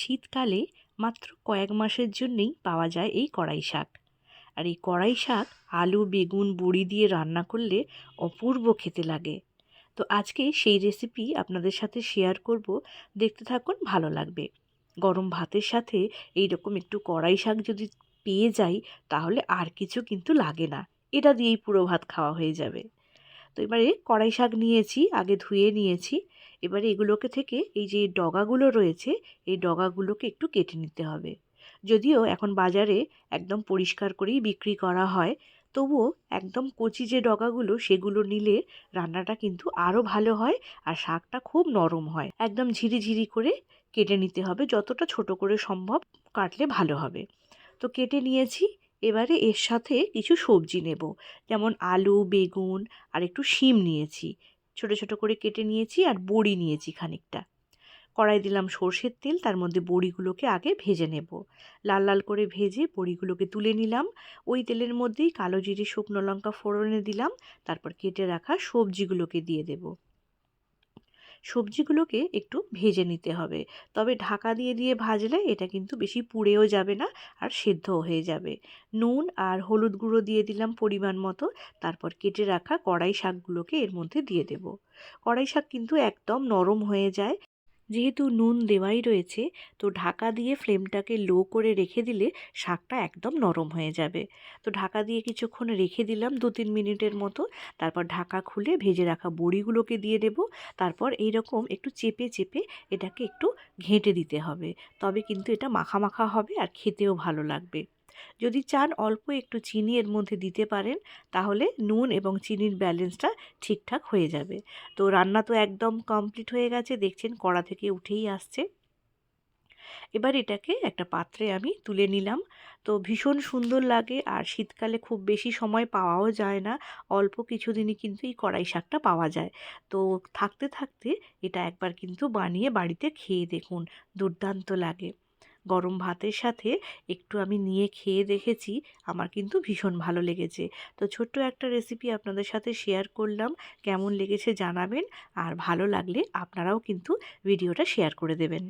শীতকালে মাত্র কয়েক মাসের জন্যেই পাওয়া যায় এই কড়াই শাক। আর এই কড়াই শাক আলু, বেগুন, বড়ি দিয়ে রান্না করলে অপূর্ব খেতে লাগে। তো আজকে সেই রেসিপি আপনাদের সাথে শেয়ার করব। দেখতে থাকুন, ভালো লাগবে। গরম ভাতের সাথে এই রকম একটু কড়াই শাক যদি পেয়ে যাই, তাহলে আর কিছু কিন্তু লাগে না। এটা দিয়েই পুরো ভাত খাওয়া হয়ে যাবে। তো এবারে কড়াই শাক নিয়েছি, আগে ধুয়ে নিয়েছি। এবারে এগুলোকে থেকে এই যে ডগাগুলো রয়েছে, এই ডগাগুলোকে একটু কেটে নিতে হবে। যদিও এখন বাজারে একদম পরিষ্কার করেই বিক্রি করা হয়, তবুও একদম কচি যে ডগাগুলো, সেগুলো নিলে রান্নাটা কিন্তু আরও ভালো হয় আর শাকটা খুব নরম হয়। একদম ঝিরিঝিরি করে কেটে নিতে হবে, যতটা ছোট করে সম্ভব কাটলে ভালো হবে। তো কেটে নিয়েছি এবারে এর সাথে কিছু সবজি নেব। যেমন আলু, বেগুন আর একটু শিম নিয়েছি। ছোট ছোট করে কেটে নিয়েছি আর বড়ি নিয়েছি খানিকটা। কড়াই দিলাম সর্ষের তেল, তার মধ্যে বড়িগুলোকে আগে ভেজে নেব। লাল লাল করে ভেজে বড়িগুলোকে তুলে নিলাম। ওই তেলের মধ্যেই কালো জিরে, শুকনো লঙ্কা ফোড়নে দিলাম। তারপর কেটে রাখা সবজিগুলোকে দিয়ে দেব। সবজিগুলোকে একটু ভেজে নিতে হবে। তবে ঢাকা দিয়ে দিয়ে ভাজলে এটা কিন্তু বেশি পুড়েও যাবে না আর সেদ্ধও হয়ে যাবে। নুন আর হলুদ গুঁড়ো দিয়ে দিলাম পরিমাণ মতো। তারপর কেটে রাখা কড়াই শাকগুলোকে এর মধ্যে দিয়ে দেব। কড়াই শাক কিন্তু একদম নরম হয়ে যায়। যেহেতু নুন দেওয়াই রয়েছে, তো ঢাকা দিয়ে ফ্লেমটাকে লো করে রেখে দিলে শাকটা একদম নরম হয়ে যাবে। তো ঢাকা দিয়ে কিছুক্ষণ রেখে দিলাম দু তিন মিনিটের মতো। তারপর ঢাকা খুলে ভেজে রাখা বড়িগুলোকে দিয়ে দেব। তারপর এই রকম একটু চেপে চেপে এটাকে একটু ঘেঁটে দিতে হবে। তবে কিন্তু এটা মাখা মাখা হবে আর খেতেও ভালো লাগবে। যদি চান অল্প একটু চিনি এর মধ্যে দিতে পারেন, তাহলে নুন এবং চিনির ব্যালেন্সটা ঠিকঠাক হয়ে যাবে। তো রান্না তো একদম কমপ্লিট হয়ে গেছে, দেখছেন কড়া থেকে উঠেই আসছে। এবার এটাকে একটা পাত্রে আমি তুলে নিলাম। তো ভীষণ সুন্দর লাগে, আর শীতকালে খুব বেশি সময় পাওয়াও যায় না, অল্প কিছুদিনই কিন্তু এই কড়াই শাকটা পাওয়া যায়। তো থাকতে থাকতে এটা একবার কিন্তু বানিয়ে বাড়িতে খেয়ে দেখুন, দুর্দান্ত লাগে। গরম ভাতের সাথে একটু আমি নিয়ে খেয়ে দেখেছি। আমার কিন্তু ভীষণ ভালো লেগেছে। তো ছোট্ট একটা রেসিপি আপনাদের সাথে শেয়ার করলাম। কেমন লেগেছে জানাবেন। আর ভালো লাগলে আপনারাও কিন্তু ভিডিওটা শেয়ার করে দেবেন।